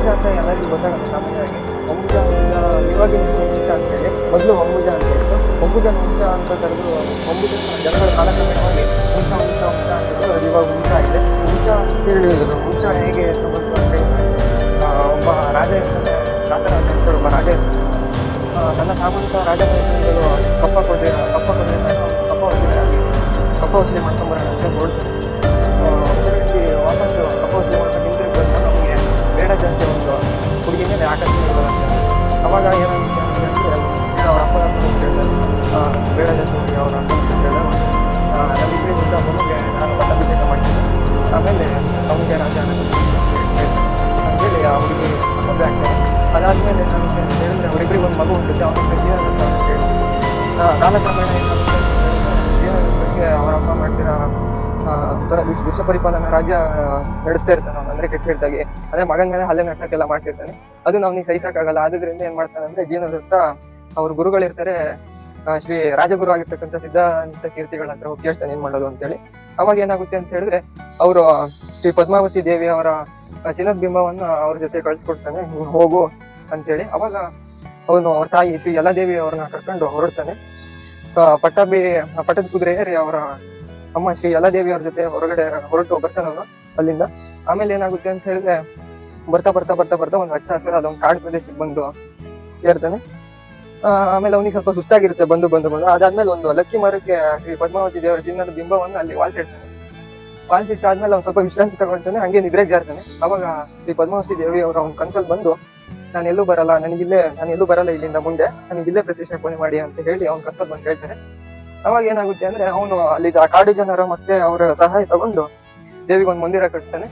ಅಂತ ಹೊಂಬುಜ ಅಂತ ಎಲ್ಲರಿಗೂ ಗೊತ್ತಾಗುತ್ತೆ ಸಾಮಾನ್ಯವಾಗಿ ಅಂತ ಇವಾಗಿನ ಹೊಂಬುಜ ಅಂತೇಳಿ ಮೊದಲು ಹೊಂಬುಜ ಅಂತ ಇತ್ತು. ಹೊಂಬುಜ ಹುಂಚ ಅಂತ ಕರೆದು ಹೊಂಬುಜ ಜನಗಳ ಕಾಲಕ್ರಮವಾಗಿ ಹುಂಚ ಹುಂಚ ಹುಂಚ ಅಂತಿದ್ದು ಅದು ಇವಾಗ ಹುಂಚ ಆಗಿದೆ ಹುಂಚ ಅಂತೇಳಿ ಹುಂಚ ಹೇಗೆ ಬಂತು ಅಂತ ಒಬ್ಬ ರಾಜ ಇರ್ತಾನೆ ರಾಜರಾಜ ಒಬ್ಬ ರಾಜ ಇರ್ತಾನೆ. ಆ, ತನ್ನ ಸಾಮಂತ ರಾಜ ಕಪ್ಪ ಕೊಡ್ತೀರ ಕಪ್ಪ ಕೊಡ್ತೀರ ಕಪ್ಪ ವಸೂಲಿ ಕಪ್ಪ ವಸೂಲಿ ಮಾಡ್ಕೊಂಬರೋಣ ಅಂತ ಹೊರಡ್ತಾರೆ ಅವಾಗ ಏನಾಗುತ್ತೆ ಅವ್ರ ಅಪ್ಪನ ಜಾಸ್ತಿ ಹುಡುಗಿ ಅವ್ರ ಅಪ್ಪನ ಮೊದಲಿಗೆ ನಾನು ಪಟ್ಟಾಭಿಷೇಕ ಮಾಡ್ತೀನಿ ಆಮೇಲೆ ಅವನಿಗೆ ರಾಜ ಅಂತೇಳಿ ಅವರಿಗೆ ಮದುವೆ ಆಗ್ತಾರೆ. ಅದಾದ್ಮೇಲೆ ನಾನು ಹೇಳಿದ್ರೆ ಅವರಿಬ್ಬರಿಗೆ ಒಂದು ಮಗು ಹುಟ್ಟುತ್ತೆ ಅವನಿಗೆ ಜೀವನ ಅಂತ ಆ, ಕಾಲಕ್ರಮೇಣ ಏನಾಗುತ್ತೆ ಜೀವನಕ್ಕೆ ಅವರ ಅಪ್ಪ ಮಾಡ್ತಿರೋ ಒಂಥರ ವಿಶ್ವ ಪರಿಪಾಲನಾ ರಾಜ್ಯ ನಡೆಸ್ತಾ ಇರ್ತಾನೆ ಅಂದ್ರೆ ಕೆಟ್ಟ ಕೆಟ್ಟದಾಗಿ, ಅಂದ್ರೆ ಮೇಲೆ ಹಲ್ಲೆ ನಡ್ಸಕ್ಕೆಲ್ಲ ಮಾಡ್ತಿರ್ತಾನೆ. ಅದು ನಮ್ಗೆ ಸಹಿಸಕ್ಕಾಗಲ್ಲ. ಆದ್ರಿಂದ ಏನ್ ಮಾಡ್ತಾನೆ ಅಂದ್ರೆ ಜೀವನದತ್ತ ಅವ್ರ ಗುರುಗಳಿರ್ತಾರೆ ಶ್ರೀ ರಾಜಗುರು ಆಗಿರ್ತಕ್ಕಂಥ ಸಿದ್ಧಾಂತ ಕೀರ್ತಿಗಳ ಹತ್ರ ಹೋಗಿ ಕೇಳ್ತಾನೆ ಏನ್ ಮಾಡೋದು ಅಂತೇಳಿ. ಅವಾಗ ಏನಾಗುತ್ತೆ ಅಂತ ಹೇಳಿದ್ರೆ, ಅವರು ಶ್ರೀ ಪದ್ಮಾವತಿ ದೇವಿ ಅವರ ಚಿನ್ನದ ಬಿಂಬವನ್ನು ಅವ್ರ ಜೊತೆ ಕಳ್ಸಿಕೊಡ್ತಾನೆ ನೀವು ಹೋಗು ಅಂತೇಳಿ. ಅವಾಗ ಅವನು ಅವ್ರ ತಾಯಿ ಶ್ರೀ ಯಲ್ಲಾದೇವಿ ಅವ್ರನ್ನ ಕರ್ಕೊಂಡು ಹೊರಡ್ತಾನೆ. ಪಟ್ಟಾಭಿ ಪಟ್ಟದ ಕುದುರೆ ಅವರ ಅಮ್ಮ ಶ್ರೀ ಯಲ್ಲಾದೇವಿ ಅವ್ರ ಜೊತೆ ಹೊರಗಡೆ ಹೊರಟು ಬರ್ತಾನೆ ಅವನು ಅಲ್ಲಿಂದ. ಆಮೇಲೆ ಏನಾಗುತ್ತೆ ಅಂತ ಹೇಳಿದ್ರೆ, ಬರ್ತಾ ಬರ್ತಾ ಬರ್ತಾ ಬರ್ತಾ ಒಂದು ಹಚ್ಚ ಹಸಿರು ಅದೊಂದು ಕಾಡು ಪ್ರದೇಶಕ್ಕೆ ಬಂದು ಸೇರ್ತಾನೆ. ಆಮೇಲೆ ಅವನಿಗೆ ಸ್ವಲ್ಪ ಸುಸ್ತಾಗಿರುತ್ತೆ, ಬಂದು ಬಂದು ಬಂದು. ಅದಾದ್ಮೇಲೆ ಒಂದು ಲಕ್ಕಿ ಮರಕ್ಕೆ ಶ್ರೀ ಪದ್ಮಾವತಿ ದೇವರ ಚಿನ್ನದ ಬಿಂಬವನ್ನು ಅಲ್ಲಿ ವಾಲ್ಸಿಡ್ತಾನೆ ವಾಲ್ಸಿಟ್ಟಾದ್ಮೇಲೆ ಅವ್ನು ಸ್ವಲ್ಪ ವಿಶ್ರಾಂತಿ ತಗೊಳ್ತಾನೆ ಹಂಗೆ ನಿದ್ರೆಗೆ ಜಾರ್ತಾನೆ. ಅವಾಗ ಶ್ರೀ ಪದ್ಮಾವತಿ ದೇವಿ ಅವರು ಅವ್ನ ಕನ್ಸಲ್ ಬಂದು ನಾನು ಎಲ್ಲೂ ಬರಲ್ಲ, ನನಗಿಲ್ಲೇ ನಾನು ಎಲ್ಲೂ ಬರಲ್ಲ ಇಲ್ಲಿಂದ ಮುಂದೆ, ನನಗಿಲ್ಲೇ ಪ್ರತಿಷ್ಠಾಪನೆ ಮಾಡಿ ಅಂತ ಹೇಳಿ ಅವ್ನ ಕನ್ಸಲ್ಲಿ ಬಂದು ಹೇಳ್ತಾನೆ ಅವಾಗ ಏನಾಗುತ್ತೆ ಅಂದ್ರೆ, ಅವನು ಅಲ್ಲಿ ಆ ಕಾಡು ಜನರ ಮತ್ತೆ ಅವರ ಸಹಾಯ ತಗೊಂಡು ದೇವಿಗೆ ಒಂದು ಮಂದಿರ ಕಟ್ಟಿಸ್ತಾನೆ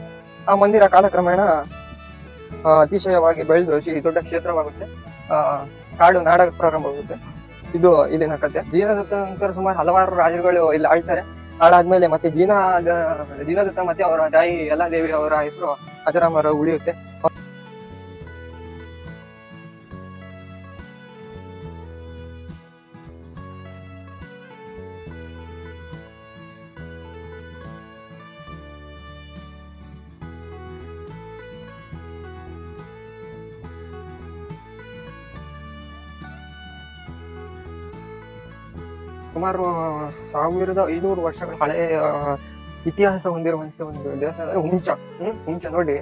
ಆ ಮಂದಿರ ಕಾಲಕ್ರಮೇಣ ಅತಿಶಯವಾಗಿ ಬೆಳೆದು ದೊಡ್ಡ ಕ್ಷೇತ್ರವಾಗುತ್ತೆ. ಕಾಡು ನಾಡ ಪ್ರಾರಂಭವಾಗುತ್ತೆ. ಇದು ಇಲ್ಲಿನ ಕತೆ ಜೀನದತ್ತ ನಂತರ ಸುಮಾರು ಹಲವಾರು ರಾಜರುಗಳು ಇಲ್ಲಿ ಆಳ್ತಾರೆ. ಆಳಾದ್ಮೇಲೆ ಮತ್ತೆ ಜೀನ ಜೀನದತ್ತ ಮತ್ತೆ ಅವರ ತಾಯಿ ಎಲ್ಲಾ ದೇವಿ ಅವರ ಹೆಸರು ಅಜರಾಮರ ಉಳಿಯುತ್ತೆ. ಸುಮಾರು ಸಾವಿರದ ಐನೂರು ವರ್ಷಗಳ ಹಳೆಯ ಇತಿಹಾಸ ಹೊಂದಿರುವಂತ ಒಂದು ದೇವಸ್ಥಾನ, ಅಂದ್ರೆ ಹುಂಚ ಹ್ಮ್ ಹುಂಚ ನೋಡಿ.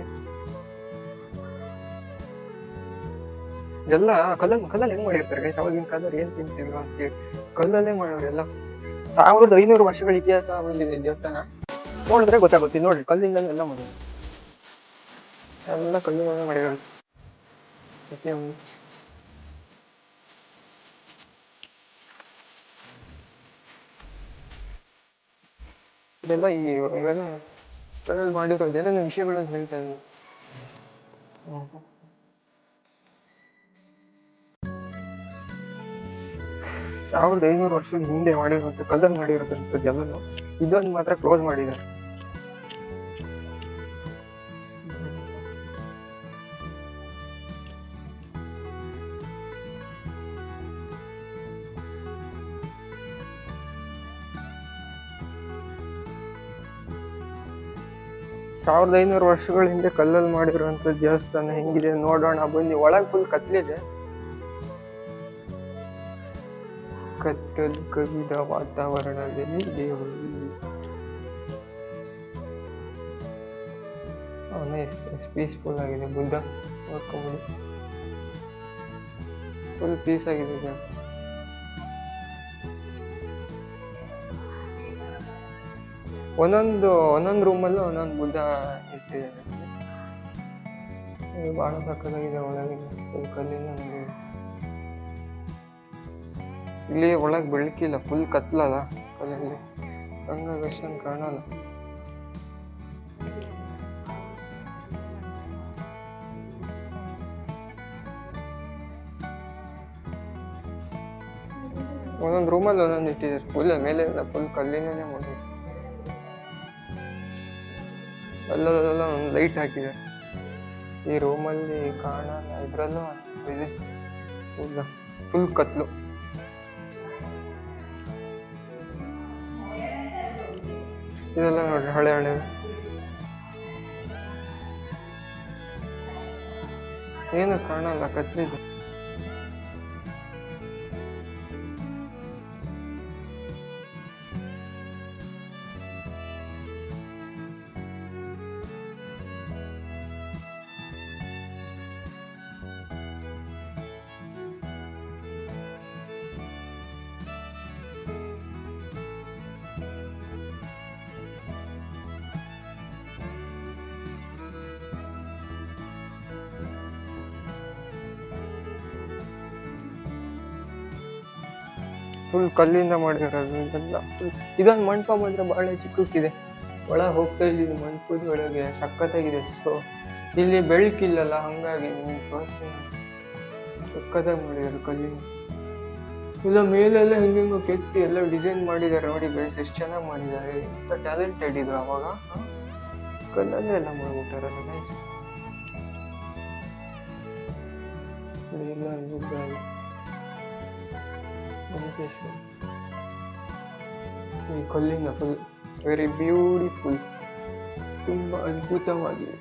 ಎಲ್ಲ ಕಲ್ಲಲ್ಲಿ ಕಲ್ಲಲ್ಲಿ ಹೆಂಗ್ ಮಾಡಿರ್ತಾರೆ ಗೈಸ್ ಅವಾಗಿನ ಕಾಲದಲ್ಲಿ ಏನ್ ತಿಂತಿದ್ರು ಅಂತೇಳಿ ಕಲ್ಲಲ್ಲೇ ಮಾಡೋರು ಎಲ್ಲ. ಸಾವಿರದ ಐನೂರು ವರ್ಷಗಳ ಇತಿಹಾಸ ಹೊಂದಿದೆ ದೇವಸ್ಥಾನ. ನೋಡಿದ್ರೆ ಗೊತ್ತಾಗುತ್ತೆ. ನೋಡಿ ಕಲ್ಲಿಂದ ಎಲ್ಲ ಮಾಡೋದು ಎಲ್ಲ ಕಲ್ಲಿಂದ ಮಾಡಿರೋದು ಇದೆಲ್ಲ ಈ ಇವೆಲ್ಲ ಮಾಡಿರೋದು ಏನೇನು ವಿಷಯಗಳನ್ನ ಹೇಳ್ತಾ ಇದ್ದೀನಿ. ಸಾವಿರದ ಐನೂರು ವರ್ಷದ ಹಿಂದೆ ಮಾಡಿರುವಂತ ಕಲ್ಲಲ್ಲಿ ಮಾಡಿರೋದಂಥದ್ದು ಎಲ್ಲನೂ ಇದೊಂದು ಮಾತ್ರ ಕ್ಲೋಸ್ ಮಾಡಿದ್ದಾರೆ ಸಾವಿರದ ಐನೂರು ವರ್ಷಗಳ ಹಿಂದೆ ಕಲ್ಲಲ್ಲಿ ಮಾಡಿರುವಂತ ದೇವಸ್ಥಾನ ಹೆಂಗಿದೆ ನೋಡೋಣ. ಬನ್ನಿ, ಒಳಗೆ ಫುಲ್ ಕತ್ಲಿದೆ ಕತ್ತಲು ಕವಿದ ವಾತಾವರಣದಲ್ಲಿ ದೇವರು ಎಷ್ಟು ಪೀಸ್ಫುಲ್ ಆಗಿದೆ ಬುದ್ಧ. ನೋಡ್ಕೊಂಬಿಡಿ ಫುಲ್ ಪೀಸ್ ಆಗಿದೆ ಸರ್ ಒಂದೊಂದು ಒಂದೊಂದು ರೂಮಲ್ಲೂ ಒಂದೊಂದು ಬುದ್ಧ ಇಟ್ಟಿದ್ದಾರೆ. ಇದು ಭಾಳ ಸಕ್ಕದಾಗಿದೆ ಒಳಗೆ ಫುಲ್ ಕಲ್ಲಿನ. ಇಲ್ಲಿ ಒಳಗೆ ಬೆಳಕಿಲ್ಲ ಫುಲ್ ಕತ್ಲಲ್ಲ ಕಲ್ಲಲ್ಲಿ. ಹಂಗಾಗಿ ಅಷ್ಟೊಂದು ಕಾಣಲ್ಲ. ಒಂದೊಂದು ರೂಮಲ್ಲಿ ಒಂದೊಂದು ಇಟ್ಟಿದ್ದಾರೆ. ಫುಲ್ ಮೇಲೆ ಫುಲ್ ಕಲ್ಲಿನೇ ಮಾಡಿ ಅಲ್ಲಲ್ಲ ಒಂದು ಲೈಟ್ ಹಾಕಿದೆ. ಈ ರೂಮಲ್ಲಿ ಕಾಣಲ್ಲ, ಇದರಲ್ಲೂ ಇದೆ. ಇಲ್ಲ ಫುಲ್ ಕತ್ಲು. ಇದೆಲ್ಲ ನೋಡ್ರಿ, ಹಳೆ ಹಳೆ. ಏನು ಕಾಣಲ್ಲ, ಕತ್ಲಿದೆ. ಫುಲ್ ಕಲ್ಲಿಂದ ಮಾಡಿರೋದು ಇದೆಲ್ಲ ಫುಲ್ ಇದೊಂದು ಮಂಟಪ ಮಾತ್ರ ಬಹಳ ಚಿಕ್ಕಕ್ಕಿದೆ. ಒಳಗೆ ಹೋಗ್ತಾ ಇದ್ದೀನಿ ಮಂಟಪದ ಒಳಗೆ, ಸಖತ್ತಾಗಿದೆ. ಸೊ ಇಲ್ಲಿ ಬೆಳಕಿಲ್ಲಲ್ಲ, ಹಂಗಾಗಿ ನಿಮ್ಗೆ ತೋರಿಸ್ತೀನಿ ಸಖತ್ತಾಗಿ ಮಾಡಿದ್ದಾರೆ ಕಲ್ಲಿನ ಇಲ್ಲ, ಮೇಲೆಲ್ಲ ಹಿಂಗೆ ಕೆತ್ತಿ ಎಲ್ಲ ಡಿಸೈನ್ ಮಾಡಿದ್ದಾರೆ. ನೋಡಿ ಗೈಸ್ ಎಷ್ಟು ಚೆನ್ನಾಗಿ ಮಾಡಿದ್ದಾರೆ. ಎಂಥ ಟ್ಯಾಲೆಂಟೆಡ್ ಇದ್ರು ಅವಾಗ? ಕಲ್ಲಲ್ಲೇ ಎಲ್ಲ ಮಾಡ್ಬಿಟ್ಟಾರಲ್ಲ ಗೈಸ್ ಎಲ್ಲ ಬುದ್ಧ ವೆಂಕಟೇಶ್ವರ ಈ ಕಲ್ಲಿನ ಫುಲ್ ವೆರಿ ಬ್ಯೂಟಿಫುಲ್ ತುಂಬ ಅದ್ಭುತವಾಗಿದೆ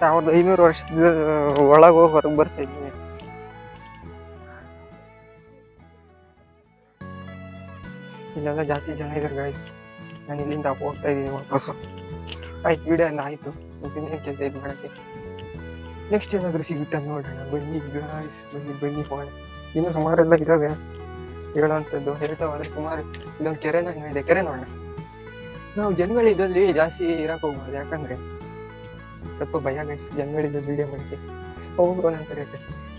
ಸಾವಿರದ ಐನೂರು ವರ್ಷದ ಒಳಗೆ ಹೋಗಿ ಹೊರಗೆ ಬರ್ತಿದ್ವಿ ಇಲ್ಲೆಲ್ಲ ಜಾಸ್ತಿ ಜನ ಇದ್ದಾರೆ ಗಾಡಿ ನಾನು ಇಲ್ಲಿಂದ ಹೋಗ್ತಾ ಇದ್ದೀನಿ ವಾಪಸ್ಸು ಆಯ್ತು ವಿಡಿಯೋ ಎಲ್ಲ ಆಯ್ತು. ಕೆಲಸ ಇದು ಮಾಡೋಕ್ಕೆ? ನೆಕ್ಸ್ಟ್ ಏನಾದರೂ ಸಿಗುತ್ತೆ ನೋಡೋಣ. ಬನ್ನಿ ಗಾಯ್ಸ್ ಬನ್ನಿ ಬನ್ನಿ ಹೋಗೋಣ ಇನ್ನೂ ಸುಮಾರೆಲ್ಲ ಇದ್ದಾವೆ ಹೇಳೋವಂಥದ್ದು ಹೇಳ್ತಾ ಹೋದ್ರೆ ಸುಮಾರು. ಇಲ್ಲೊಂದು ಕೆರೆನ ಇದೆ. ಕೆರೆ ನೋಡೋಣ. ನಾವು ಜನಗಳಿದ್ದಲ್ಲಿ ಜಾಸ್ತಿ ಇರಕ್ಕೆ ಹೋಗ್ಬಾರ್ದು. ಯಾಕಂದ್ರೆ ಸ್ವಲ್ಪ ಭಯ ಗೈಸ್ ಜನಗಳಿದ್ದ ವಿಡಿಯೋ ಮಾಡಿ ಹೋಗೋಣ ಅಂತ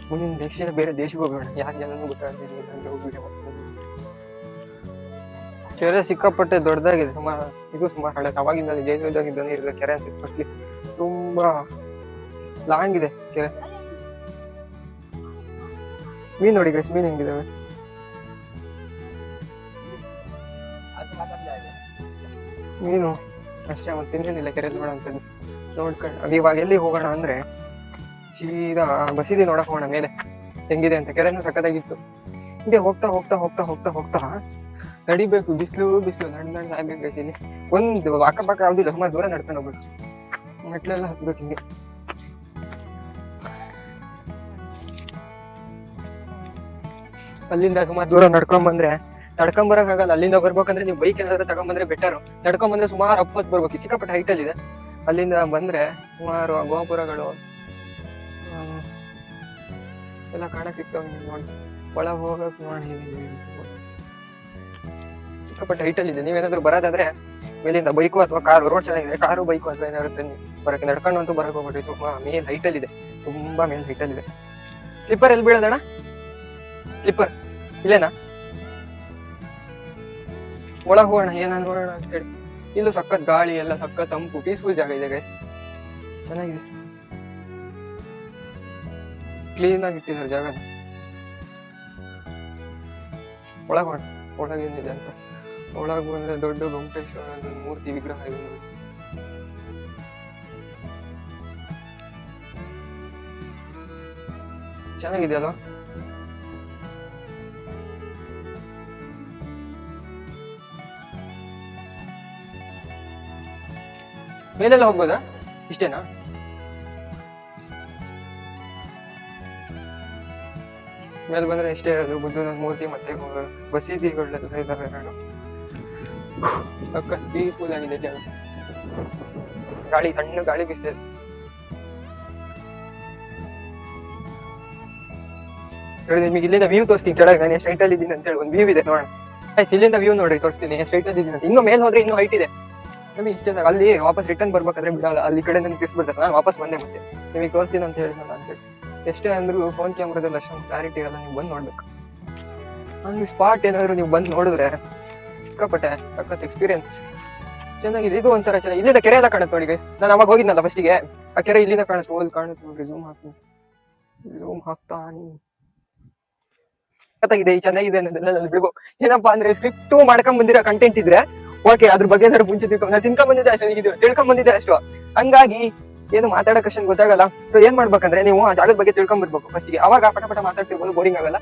ಮುಂದಿನ ದೇಶದ ಬೇರೆ ದೇಶಕ್ಕೆ ಹೋಗೋಣ. ಯಾರು ಜನನೂ ಗೊತ್ತಾಗ್ತಿಲ್ಲ ಹೋಗಿ ಮಾಡ್ಕೊಂಡು ಕೆರೆ ಸಿಕ್ಕಾಪಟ್ಟೆ ದೊಡ್ಡದಾಗಿದೆ. ಸುಮಾರು, ಇದು ಸುಮಾರು ಹಳೆ ಅವಾಗಿಂದ ಜೈನದಾಗಿದ್ದಾನೆ ಇರಲಿಲ್ಲ ಕೆರೆ ಅನ್ಸುತ್ತೆ ಫಸ್ಟ್ಲಿ ತುಂಬಾ ಲಾಂಗ್ ಇದೆ ಕೆರೆ. ಮೀನ್ ನೋಡಿ ಗೈಸ್ ಮೀನ್ ಹೆಂಗಿದಾವೆ ಮೀನು ಅಷ್ಟೇ ಮತ್ತೆ ಇನ್ನೇನಿಲ್ಲ ಕೆರೆ ಅಂತ ನೋಡ್ಕೊಂಡು, ಅದು ಇವಾಗ ಎಲ್ಲಿ ಹೋಗೋಣ ಅಂದ್ರೆ ಸೀದಾ ಬಸೀದಿ ನೋಡಕ್ ಹೋಗೋಣ ಮೇಲೆ. ಹೆಂಗಿದೆ ಅಂತ. ಕೆರೆನೂ ಸಕ್ಕತ್ತಾಗಿತ್ತು ಹಿಂಗೆ ಹೋಗ್ತಾ ಹೋಗ್ತಾ ಹೋಗ್ತಾ ಹೋಗ್ತಾ ಹೋಗ್ತಾ ನಡಿಬೇಕು, ಬಿಸಿಲು ಬಿಸಿಲು, ನಡ್ ನಡ್ ಇಲ್ಲಿ. ಒಂದು ಅಕ್ಕಪಕ್ಕ ಯಾವ್ದಿಲ್ಲ ಸುಮಾರು ದೂರ ನಡ್ಕೊಂಡು ಹೋಗ್ಬೇಕು. ಮೆಟ್ಲೆಲ್ಲ ಹತ್ಬೇಕು ಹಿಂಗೆ. ಅಲ್ಲಿಂದ ಸುಮಾರು ದೂರ ನಡ್ಕೊಂಡ್ ಬಂದ್ರೆ, ನಡ್ಕೊಂಡ್ ಬರಕ್ ಆಗಲ್ಲ. ಅಲ್ಲಿಂದ ಬರ್ಬೇಕಂದ್ರೆ ನೀವು ಬೈಕ್ ಏನಾದ್ರೂ ತಗೊಂಬಂದ್ರೆ ಬೆಟರ್ ನಡ್ಕೊಂಡ್ ಬಂದ್ರೆ ಸುಮಾರು ಅಪ್ಪತ್ ಬರ್ಬೇಕು. ಸಿಕ್ಕಾಪಟ್ಟೆ ಹೈಟ್ ಅಲ್ಲಿ ಇದೆ. ಅಲ್ಲಿಂದ ಬಂದ್ರೆ ಸುಮಾರು ಗೋಪುರಗಳು ಎಲ್ಲ ಕಾಣಕ್ ಸಿಗ್ತಾವ ನೋಡಿ. ಒಳಗೆ ಹೋಗಕ್ ಮಾಡಿ ಸಿಕ್ಕಾಪಟ್ಟೆ ಹೈಟ್ ಅಲ್ಲಿ ಇದೆ ನೀವೇನಾದ್ರೂ ಬರೋದಾದ್ರೆ ಮೇಲಿಂದ ಬೈಕು ಅಥವಾ ಕಾರು ರೋಡ್ ಚೆನ್ನಾಗಿದೆ ಕಾರು, ಬೈಕು ಅಥವಾ ಏನಾದ್ರು ತನ್ನಿ ಬರಕ್ಕೆ ನಡ್ಕೊಂಡು ಅಂತೂ ಬರಕ್ ಹೋಗ್ಬೇಡ್ರಿ ತುಂಬಾ ಮೇಲ್ ಹೈಟ್ ಅಲ್ಲಿ ಇದೆ ತುಂಬಾ ಮೇಲ್ ಹೈಟ್ ಅಲ್ಲಿ ಇದೆ ಸ್ಲಿಪ್ಪರ್ ಎಲ್ಲಿ ಬೀಳೋದಣ್ಣ? ಸ್ಲಿಪ್ಪರ್ ಇಲ್ಲೇನಾ? ಒಳಗೆ ಹೋಗೋಣ ಏನ ನೋಡೋಣ ಅಂತ ಹೇಳಿ. ಇಲ್ಲೂ ಸಖತ್ ಗಾಳಿ, ಎಲ್ಲ ಸಖತ್ ತಂಪು ಪೀಸ್ಫುಲ್ ಜಾಗ ಇದೆ. ಚೆನ್ನಾಗಿದೆ. ಕ್ಲೀನ್ ಆಗಿ ಇಟ್ಟಿದ್ದಾರೆ ಜಾಗ ಒಳಗೋಣ ಒಳಗೇನಿದೆ ಅಂತ. ಒಳಗ್ ಬಂದ್ರೆ ದೊಡ್ಡ ಗೊಮ್ಮಟೇಶ್ವರ ಮೂರ್ತಿ ವಿಗ್ರಹ ಇದೆ ನೋಡಿ. ಚೆನ್ನಾಗಿದೆ ಅಲ್ವಾ ಮೇಲೆಲ್ಲ ಹೋಗ್ಬೋದಾ? ಇಷ್ಟೇನಾ? ಮೇಲೆ ಬಂದ್ರೆ ಇಷ್ಟೇ ಇರೋದು, ಬುದ್ಧನ ಮೂರ್ತಿ ಮತ್ತೆ ಬಸೀದಿಗಳೆಲ್ಲ ಇದಾವೆ ಅಕ್ಕ ಪೀಸ್ಫುಲ್ ಆಗಿದೆ ಜಾಗ ಗಾಳಿ, ಸಣ್ಣ ಗಾಳಿ ನೋಡಿ ನಿಮಗೆ ಇಲ್ಲಿಂದ ವ್ಯೂ ತೋರಿಸ್ತೀನಿ. ಕೆಳಗೆ ನಾನು ಎಷ್ಟು ಹೈಟಲ್ಲಿ ಇದ್ದೀನಿ ಅಂತ ಹೇಳಿ ಒಂದು ವ್ಯೂ ಇದೆ, ನೋಡೋಣ. ಆಯ್ತು ಇಲ್ಲಿಂದ ವ್ಯೂ ನೋಡಿ ತೋರಿಸ್ತೀನಿ. ಎಷ್ಟು ಹೈಟಲ್ಲಿ ಇದ್ದೀನಿ ಅಂತ. ಇನ್ನು ಮೇಲೆ ಹೋದ್ರೆ ಇನ್ನೂ ಹೈಟ್ ಇದೆ. ನಮಗೆ ಇಷ್ಟ. ಅಲ್ಲಿ ವಾಪಸ್ ರಿಟರ್ನ್ ಬರ್ಬೇಕಾದ್ರೆ ಬಿಡಲ್ಲ. ಅಲ್ಲಿ ಕಡೆ ನನಗೆ ತಿಸ್ಬಿಡ್ತಾರೆ ನಾನು ವಾಪಸ್ ಬಂದೆ ಮತ್ತೆ. ನಿಮಗೆ ತೋರಿಸ್ತೀನಿ ಅಂತ ಹೇಳಿ ನಾನು ಅಂತೇಳಿ ಎಷ್ಟೇ ಅಂದ್ರೂ ಫೋನ್ ಕ್ಯಾಮ್ರಾದಲ್ಲಿ ಅಷ್ಟೊಂದು ಕ್ಲಾರಿಟಿ ಇರಲ್ಲ. ನೀವು ಬಂದು ನೋಡ್ಬೇಕು. ಹಂಗೆ ಸ್ಪಾಟ್ ಏನಾದರೂ ನೀವು ಬಂದು ನೋಡಿದ್ರೆ ಸಿಕ್ಕಾಪಟ್ಟೆ ಸಖತ್ ಎಕ್ಸ್ಪೀರಿಯನ್ಸ್ ಚೆನ್ನಾಗಿದೆ. ಇದು ಒಂಥರ ಚೆನ್ನಾಗಿ ಇಲ್ಲಿಂದ ಕೆರೆ ಎಲ್ಲ ಕಾಣುತ್ತೆ ನೋಡಿ ನಾನು ಅವಾಗ ಹೋಗಿದ್ನಲ್ಲ ಫಸ್ಟಿಗೆ ಆ ಕೆರೆ ಇಲ್ಲಿಂದ ಕಾಣುತ್ತೆ ಓಲ್ ಕಾಣುತ್ತೆ ನೋಡಿ ಝೂಮ್ ಹಾಕ್ತೀನಿ. ಝೂಮ್ ಹಾಕ್ತಾನಿ ಸಖತ್ತಾಗಿದೆ, ಈ ಚೆನ್ನಾಗಿದೆ ಅನ್ನೋದೆಲ್ಲ ನಾನು ಬಿಡ್ಬೇಕು ಏನಪ್ಪಾ ಅಂದ್ರೆ ಸ್ಕ್ರಿಪ್ಟ್ ಮಾಡ್ಕೊಂಡ್ ಬಂದಿರೋ ಕಂಟೆಂಟ್ ಇದ್ರೆ ಓಕೆ ಅದ್ರ ಬಗ್ಗೆ ಏನಾದ್ರು ಮುಂಚೆ ತಿಳ್ಕೊಂಡು ನಾನು ತಿನ್ಕೊಂಡ್ ಬಂದಿದ್ದೆ ಅಷ್ಟು ತಿಳ್ಕೊಂಡ್ ಬಂದಿದ್ದೆ ಅಷ್ಟು. ಹಂಗಾಗಿ, ಏನು ಮಾತಾಡಕ್ ಗೊತ್ತಾಗಲ್ಲ. ಸೊ ಏನ್ ಮಾಡ್ಬೇಕಂದ್ರೆ ನೀವು ಆ ಜಾಗದ ಬಗ್ಗೆ ತಿಳ್ಕೊಂಡ್ ಬರ್ಬೇಕು ಫಸ್ಟಿಗೆ ಅವಾಗ ಪಟ ಪಟ ಮಾತಾಡ್ತಿರ್ಬೋದು ಬೋರಿಂಗ್ ಆಗಲ್ಲ.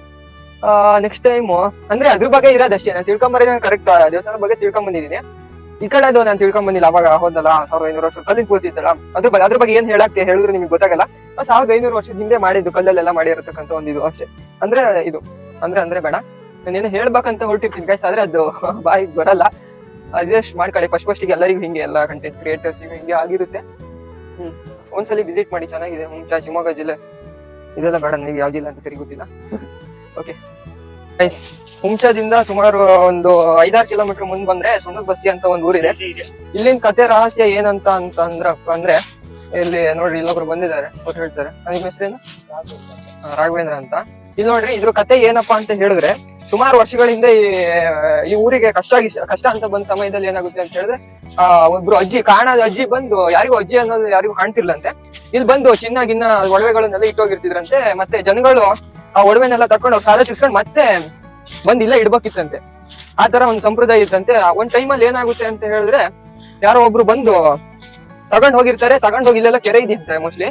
ನೆಕ್ಸ್ಟ್ ಟೈಮ್ ಅಂದ್ರೆ ಅದ್ರ ಬಗ್ಗೆ ಇರೋದಷ್ಟೇ ನಾನು ತಿಳ್ಕೊಂಬರೋದು ಕರೆಕ್ಟ್ ದೇವಸ್ಥಾನ ಬಗ್ಗೆ ತಿಳ್ಕೊಂಡ್ ಬಂದಿದ್ದೀನಿ. ಈ ಕಡೆದು ನಾನು ತಿಳ್ಕೊಂಡ್ ಬಂದಿಲ್ಲ. ಅವಾಗ ಹೋದಲ್ಲ ಸಾವಿರದ ಐನೂರು ವರ್ಷ ಕಲ್ಲಿನ ಕೂತಿದ್ದಲ್ಲ ಅದ್ರ ಬಗ್ಗೆ ಅದ್ರ ಬಗ್ಗೆ ಏನ್ ಹೇಳಕ್ಕೆ ಹೇಳಿದ್ರು ನಿಮ್ಗೆ ಗೊತ್ತಾಗಲ್ಲ. ಸಾವಿರದ ಐನೂರು ವರ್ಷದ ಹಿಂದೆ ಮಾಡಿದ್ದು, ಕಲ್ಲಲ್ಲೆಲ್ಲ ಮಾಡಿರತಕ್ಕಂಥ ಒಂದು ಇದು ಅಷ್ಟೇ. ಅಂದ್ರೆ ಇದು, ಅಂದ್ರೆ ಅಂದ್ರೆ ಬೇಡ. ನಾನೇನು ಹೇಳ್ಬೇಕಂತ ಹೊರಟಿರ್ತೀನಿ ಗೈಸ್ ಆದ್ರೆ ಅದು ಬಾಯಿಗೆ ಬರಲ್ಲ. ಅಡ್ಜಸ್ಟ್ ಮಾಡ್ಕೊಳ್ಳಿ. ಫಸ್ಟ್ ಫಸ್ಟಿಗೆ ಎಲ್ಲರಿಗೂ ಹಿಂಗೆ, ಎಲ್ಲ ಕಂಟೆಂಟ್ ಕ್ರಿಯೇಟರ್ಸ್ ಹಿಂಗೆ ಆಗಿರುತ್ತೆ. ಹ್ಮ್. ಒಂದ್ಸಲಿ ವಿಸಿಟ್ ಮಾಡಿ, ಚೆನ್ನಾಗಿದೆ. ಮುಂಚೆ ಶಿವಮೊಗ್ಗ ಜಿಲ್ಲೆ. ಇದೆಲ್ಲ ಬೇಡ, ನನಗೆ ಯಾವ ಅಂತ ಸರಿ ಗೊತ್ತಿಲ್ಲ. ಓಕೆ ಹುಂಚದಿಂದ ಸುಮಾರು ಒಂದು ಐದಾರು ಕಿಲೋಮೀಟರ್ ಮುಂದೆ ಬಂದ್ರೆ ಸುಮಕ್ ಬಸ್ತಿ ಅಂತ ಒಂದು ಊರಿದೆ. ಇಲ್ಲಿನ ಕತೆ ರಹಸ್ಯ ಏನಂತ ಅಂತ ಅಂದ್ರ ಅಂದ್ರೆ ಇಲ್ಲಿ ನೋಡ್ರಿ ಇಲ್ಲೊಬ್ರು ಬಂದಿದ್ದಾರೆ ಅವ್ರು ಹೇಳ್ತಾರೆ. ನಿಮ್ಮ ಹೆಸರೇನು? ರಾಘವೇಂದ್ರ ಅಂತ. ಇಲ್ಲಿ ನೋಡ್ರಿ ಇದ್ರ ಕತೆ ಏನಪ್ಪಾ ಅಂತ ಹೇಳಿದ್ರೆ ಸುಮಾರು ವರ್ಷಗಳ ಹಿಂದೆ ಈ ಈ ಊರಿಗೆ ಕಷ್ಟ ಕಷ್ಟ ಅಂತ ಬಂದ ಸಮಯದಲ್ಲಿ ಏನಾಗುತ್ತೆ ಅಂತ ಹೇಳಿದ್ರೆ ಆ ಒಬ್ರು ಅಜ್ಜಿ ಕಾಣದ ಅಜ್ಜಿ ಬಂದು ಯಾರಿಗೂ ಅಜ್ಜಿ ಅನ್ನೋದು ಯಾರಿಗೂ ಕಾಣ್ತಿರ್ಲಂತೆ. ಇಲ್ಲಿ ಬಂದು ಚಿನ್ನ ಗಿನ್ನ ಒಡವೆಗಳನ್ನೆಲ್ಲ ಇಟ್ಟೋಗಿರ್ತಿದ್ರಂತೆ ಮತ್ತೆ ಜನಗಳು ಆ ಒಡವೆನೆಲ್ಲ ತಕೊಂಡು ಅವ್ರು ಸಾಲ ತಿರ್ಸ್ಕೊಂಡು ಮತ್ತೆ ಬಂದ್ ಇಲ್ಲ ಇಡ್ಬೇಕಿತ್ತಂತೆ. ಆ ತರ ಒಂದು ಸಂಪ್ರದಾಯ ಇತ್ತಂತೆ. ಒಂದ್ ಟೈಮಲ್ಲಿ ಏನಾಗುತ್ತೆ ಅಂತ ಹೇಳಿದ್ರೆ, ಯಾರೋ ಒಬ್ರು ಬಂದು ತಗೊಂಡ್ ಹೋಗಿರ್ತಾರೆ, ತಗೊಂಡ್ ಹೋಗಿ ಇಲ್ಲೆಲ್ಲ ಕೆರೆ ಇದ್ದಿತ್ತೆ ಮೋಸ್ಟ್ಲಿ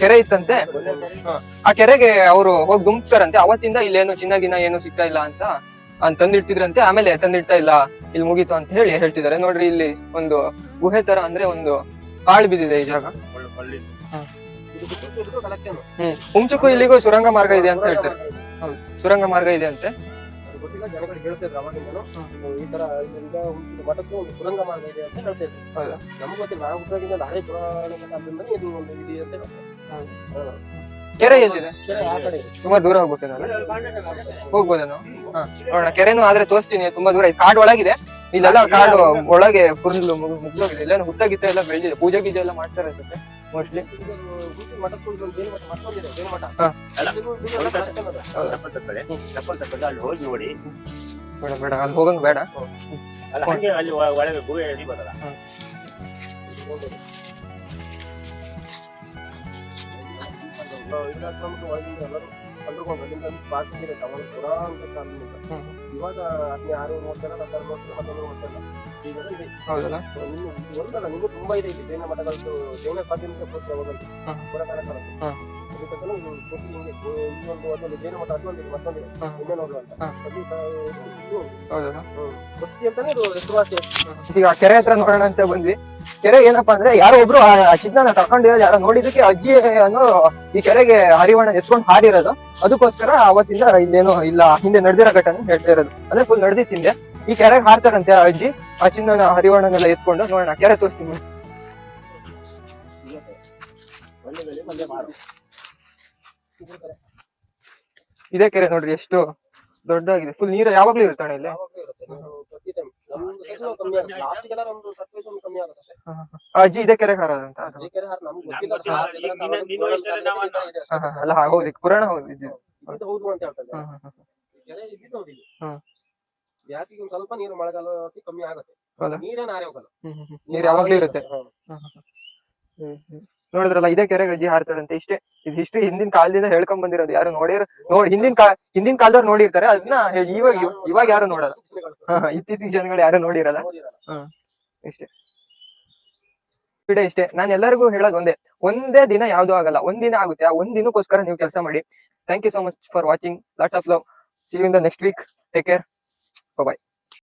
ಕೆರೆ ಇತ್ತಂತೆ. ಆ ಕೆರೆಗೆ ಅವರು ಹೋಗಿ ಗುಂಪ್ತಾರಂತೆ ಅವತ್ತಿಂದ ಇಲ್ಲೇನು ಚಿನ್ನ ಗಿನ್ನ ಏನು ಸಿಗ್ತಾ ಇಲ್ಲ ಅಂತ ಅಂತ ತಂದಿಡ್ತಿದ್ರಂತೆ. ಆಮೇಲೆ ತಂದಿಡ್ತಾ ಇಲ್ಲ, ಇಲ್ಲಿ ಮುಗೀತು ಅಂತ ಹೇಳಿ ಹೇಳ್ತಿದ್ದಾರೆ. ನೋಡ್ರಿ, ಇಲ್ಲಿ ಒಂದು ಗುಹೆ ತರ ಅಂದ್ರೆ ಒಂದು ಕಾಳು ಬಿದ್ದಿದೆ ಈ ಜಾಗ. ಹ್ಮ್. ಹುಂಚಕ್ಕೂ ಇಲ್ಲಿಗೂ ಸುರಂಗ ಮಾರ್ಗ ಇದೆ ಅಂತ ಹೇಳ್ತಾರೆ. ಹೌದು ಸುರಂಗ ಮಾರ್ಗ ಇದೆ ಅಂತೆ. ಗೊತ್ತಿಲ್ಲ ಜನಗಳಿಗೆ ಹೇಳ್ತಿದ್ರು ಅವಾಗಿಂದನು. ಈ ತರ ಇಲ್ಲಿಂದ ಒಂದು ಮಠಕ್ಕೂ ಒಂದು ಸುರಂಗ ಮಾರ್ಗ ಇದೆ ಅಂತ ಹೇಳ್ತಿದ್ರು. ಹೌದಾ? ನಮ್ಗೆ ಗೊತ್ತಿಲ್ಲ ನಾವು ಹುಟ್ಟಾಗಿಂದ ನಾಳೆ ಪುರಾಣಿಕ ಕಾಲದಿಂದಲೇ ಇದು ಒಂದು ಇದೆ ಅಂತ ಹೇಳ್ತಾರೆ. ಕೆರೆ ಎಲ್ಲಿದೆ. ತುಂಬಾ ದೂರ ಹೋಗ್ಬೇಕೇನಲ್ಲ ಹೋಗ್ಬೋದೇನೋ ಹಾ. ನೋಡೋಣ. ಕೆರೆನು ಆದ್ರೆ ತೋರಿಸ್ತೀನಿ ತುಂಬಾ ದೂರ. ಕಾಡು ಒಳಗಿದೆ. ಇಲ್ಲೆಲ್ಲ ಕಾಡು ಒಳಗೆ ಫುಲ್ ಮುಗ್ದೋಗಿದೆ. ಇಲ್ಲೇನು ಹುಟ್ಟಾಗಿತ್ತ ಎಲ್ಲ ಬೆಳೆದಿದೆ. ಪೂಜೆ ಗೀಜೆ ಎಲ್ಲ ಮಾಡ್ತಾರೆ ಅನ್ಸುತ್ತೆ. ಮೋಸ್ಟ್ಲಿ ಎಲ್ಲ ಅಲ್ಲಿ. ಹೋಗಿ ನೋಡಿ ಬೇಡ ಬೇಡ. ಅಲ್ಲಿ ಹೋಗಂಗ್ ಬೇಡ. ಅಲ್ಲ ಒಳಗೆ ಗುಹೆ ಕಿಲೋಮೀಟರ್ ಒಳಗಿಂದ ಎಲ್ಲರೂ ಅಂದ್ಕೊಂಡು ಅಲ್ಲಿಂದ ಪಾಸಿಂಗ್ ಇದೆ ಅವಾಗ ಪುರಾಣಿಕ ಕಾಲದಿಂದ ಹ್ಮ್. ಇವಾಗ ಹದಿನಾರು ಆರು ಮೂವತ್ತು ಜನ ಹತ್ತಾರು ಮೂವತ್ತು ಜನ ಹತ್ತೊಂಬತ್ತು ಮೂವತ್ತು ಈಗೆಲ್ಲ ಇದೆ. ಹೌದಲ್ಲ? ಒಂದಲ್ಲ ತುಂಬಾ ಇದೆ ಇಲ್ಲಿ ಜೈನ ಮಠಗಳದ್ದು ಜೈನ ಸ್ವಾಧೀನಕ್ಕೆ ಪೂರ್ತಿ ಹ್ಮ್. ಪುರಾತನ ಕಾಲ ಈಗ ಕೆರೆ ಹತ್ರ ನೋಡೋಣ ಅಂತ ಬಂದ್ವಿ. ಕೆರೆ ಏನಪ್ಪಾ ಅಂದ್ರೆ ಯಾರೋ ಒಬ್ರು ಆ ಚಿನ್ನನ ತಕೊಂಡಿರೋದು ಯಾರೋ ನೋಡಿದಕ್ಕೆ ಅಜ್ಜಿ ಅನ್ನೋ ಈ ಕೆರೆಗೆ ಹರಿವಣ ಎತ್ಕೊಂಡು ಹಾರಿರೋದು. ಅದಕ್ಕೋಸ್ಕರ ಅವತ್ತಿಂದ ಇಲ್ಲೇನೋ ಇಲ್ಲ, ಹಿಂದೆ ನಡೆದಿರೋ ಘಟನೆ ಹೇಳ್ತಾ ಇರೋದು. ಅಂದ್ರೆ ಫುಲ್ ನಡೆದಿತ್ತಿಂದೆ ಈ ಕೆರೆಗೆ ಹಾರ್ತಾರಂತೆ ಆ ಅಜ್ಜಿ, ಆ ಚಿನ್ನನ ಹರಿವಣನೆಲ್ಲ ಎತ್ಕೊಂಡು ನೋಡೋಣ, ಕೆರೆ ತೋರಿಸ್ತೀನಿ. ಇದೇ ಕೆರೆ ನೋಡ್ರಿ ಎಷ್ಟು ದೊಡ್ಡದಾಗಿದೆ. ಫುಲ್ ನೀರು ಯಾವಾಗ್ಲೂ ಇಲ್ಲಿ? ಇರುತ್ತೆ. ಆಗುತ್ತೆ. ಅಷ್ಟೇ. ಅಜ್ಜಿ ಇದೇ ಕೆರೆ ಹಾರದಂತ ಅಲ್ಲ. ಹೌದು ಪುರಾಣ ಹೌದು ಹೌದು ಅಂತ ಹೇಳ್ತಾರೆ. ಇಲ್ಲಿ. ಬ್ಯಾಸಿಗೆ ಒಂದ್ ಸ್ವಲ್ಪ ನೀರು ಮಳೆಗಾಲ ಕಮ್ಮಿ ಆಗುತ್ತೆ? ನೀರೇನು ಆರಿ ಹೋಗಲ್ಲ. ಹ್ಮ್. ಯಾವಾಗ್ಲೂ ಇರುತ್ತೆ. ಹ್ಮ್. ಹ್ಮ್, ಹ್ಮ್. ನೋಡಿದ್ರಲ್ಲ ಇದೇ ಕೆರೆಗೆ ಅಜ್ಜಿ ಹಾರ್ತಾರಂತೆ. ಇಷ್ಟೇ ಇದು ಹಿಸ್ಟ್ರಿ ಹಿಂದಿನ ಕಾಲದಿಂದ ಹೇಳ್ಕೊಂಡ್ ಬಂದಿರೋದು. ಯಾರು ನೋಡಿರೋ ನೋಡಿ ಹಿಂದಿನ ಕಾ ಹಿಂದಿನ ಕಾಲದವ್ರು ನೋಡಿರ್ತಾರೆ. ಅದನ್ನ ಇವಾಗ ಇವಾಗ ಯಾರು ನೋಡಲ್ಲ. ಹಾ, ಹಾ, ಇತ್ತೀಚಿನ ಜನಗಳು ಯಾರು ನೋಡಿರಲ್ಲ. ಹ್ಮ್ ಇಷ್ಟೇ. ವಿಡಿಯೋ ಇಷ್ಟೇ. ನಾನು ಎಲ್ಲರಿಗೂ ಹೇಳೋದು ಒಂದೇ. ಒಂದೇ ದಿನ ಯಾವ್ದು ಆಗಲ್ಲ. ಒಂದ್ ದಿನ ಆಗುತ್ತೆ. ಆ ಒಂದ್ ನೀವು ಕೆಲಸ ಮಾಡಿ. Thank you so much for watching lots of love see you in the next week take care bye